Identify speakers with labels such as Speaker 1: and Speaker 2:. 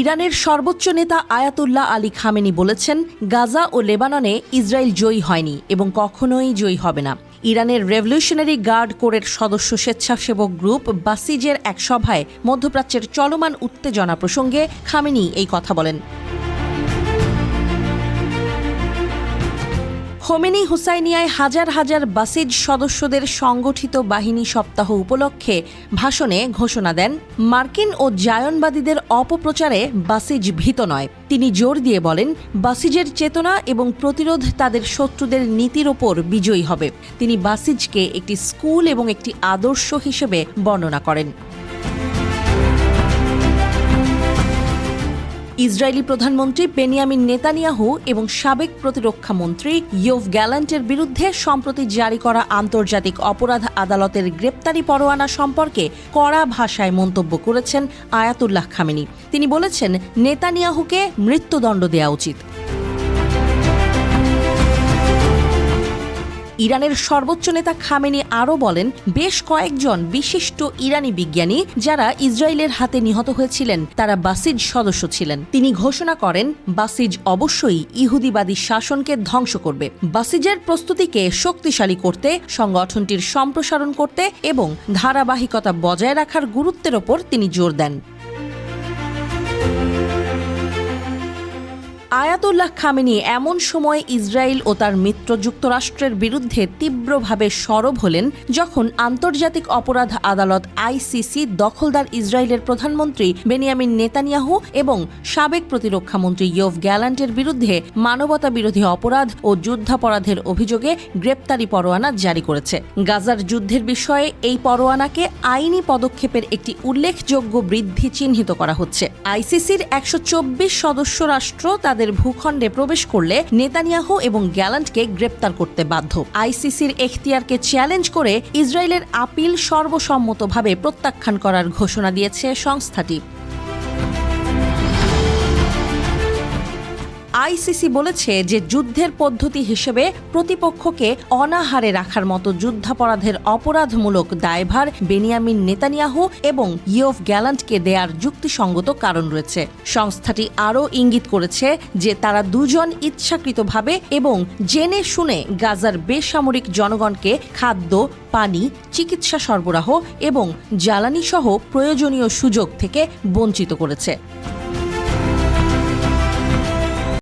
Speaker 1: ইরানের সর্বোচ্চ নেতা আয়াতুল্লাহ আলী খামেনি বলেছেন গাজা ও লেবাননে ইসরায়েল জয়ী হয়নি এবং কখনোই জয়ী হবে না ইরানের রেভলিউশনারি গার্ড কোরের সদস্য স্বেচ্ছাসেবক গ্রুপ বাসিজের এক সভায় মধ্যপ্রাচ্যের চলমান উত্তেজনা প্রসঙ্গে খামেনি এই কথা বলেন খোমেনি হুসাইনিয়ায় হাজার হাজার বাসিজ সদস্যদের সংগঠিত বাহিনী সপ্তাহ উপলক্ষে ভাষণে ঘোষণা দেন মার্কিন ও জায়নবাদীদের অপপ্রচারে বাসিজ ভীত নয় তিনি জোর দিয়ে বলেন বাসিজের চেতনা এবং প্রতিরোধ তাদের শত্রুদের নীতির ওপর বিজয়ী হবে তিনি বাসিজকে একটি স্কুল এবং একটি আদর্শ হিসেবে বর্ণনা করেন ইসরায়েলি প্রধানমন্ত্রী বেনিয়ামিন নেতানিয়াহু এবং সাবেক প্রতিরক্ষা মন্ত্রী ইয়োভ গ্যালান্টের বিরুদ্ধে সম্প্রতি জারি করা আন্তর্জাতিক অপরাধ আদালতের গ্রেপ্তারি পরোয়ানা সম্পর্কে কড়া ভাষায় মন্তব্য করেছেন আয়াতুল্লাহ খামিনি তিনি বলেছেন নেতানিয়াহুকে মৃত্যুদণ্ড দেওয়া উচিত ইরানের সর্বোচ্চ নেতা খামেনি আরও বলেন বেশ কয়েকজন বিশিষ্ট ইরানি বিজ্ঞানী যারা ইসরায়েলের হাতে নিহত হয়েছিলেন তারা বাসিজ সদস্য ছিলেন তিনি ঘোষণা করেন বাসিজ অবশ্যই ইহুদিবাদী শাসনকে ধ্বংস করবে বাসিজের প্রস্তুতিকে শক্তিশালী করতে সংগঠনটির সম্প্রসারণ করতে এবং ধারাবাহিকতা বজায় রাখার গুরুত্বের ওপর তিনি জোর দেন আয়াতুল্লাহ খামিনী এমন সময় ইসরায়েল ও তার মিত্র যুক্তরাষ্ট্রের বিরুদ্ধে তীব্রভাবে সরব হলেন যখন আন্তর্জাতিক অপরাধ আদালত আইসিসি দখলদার ইসরায়েলের প্রধানমন্ত্রী বেনিয়ামিন নেতানিয়াহু এবং সাবেক প্রতিরক্ষামন্ত্রী ইয়ফ গ্যালান্টের বিরুদ্ধে মানবতা বিরোধী অপরাধ ও যুদ্ধাপরাধের অভিযোগে গ্রেপ্তারি পরোয়ানা জারি করেছে গাজার যুদ্ধের বিষয়ে এই পরোয়ানাকে আইনি পদক্ষেপের একটি উল্লেখযোগ্য বৃদ্ধি চিহ্নিত করা হচ্ছে আইসিসির একশো সদস্য রাষ্ট্র তাদের তাদের ভূখণ্ডে প্রবেশ করলে নেতানিয়াহু এবং গ্যালান্টকে গ্রেপ্তার করতে বাধ্য আইসিসির এখতিয়ারকে চ্যালেঞ্জ করে ইসরায়েলের আপিল সর্বসম্মতভাবে প্রত্যাখ্যান করার ঘোষণা দিয়েছে সংস্থাটি আইসিসি বলেছে যে যুদ্ধের পদ্ধতি হিসেবে প্রতিপক্ষকে অনাহারে রাখার মতো যুদ্ধাপরাধের অপরাধমূলক দায়ভার বেনিয়ামিন নেতানিয়াহু এবং ইয়ফ গ্যালান্টকে দেয়ার যুক্তিসঙ্গত কারণ রয়েছে সংস্থাটি আরও ইঙ্গিত করেছে যে তারা দুজন ইচ্ছাকৃতভাবে এবং জেনে শুনে গাজার বেসামরিক জনগণকে খাদ্য পানি চিকিৎসা সরবরাহ এবং জ্বালানিসহ প্রয়োজনীয় সুযোগ থেকে বঞ্চিত করেছে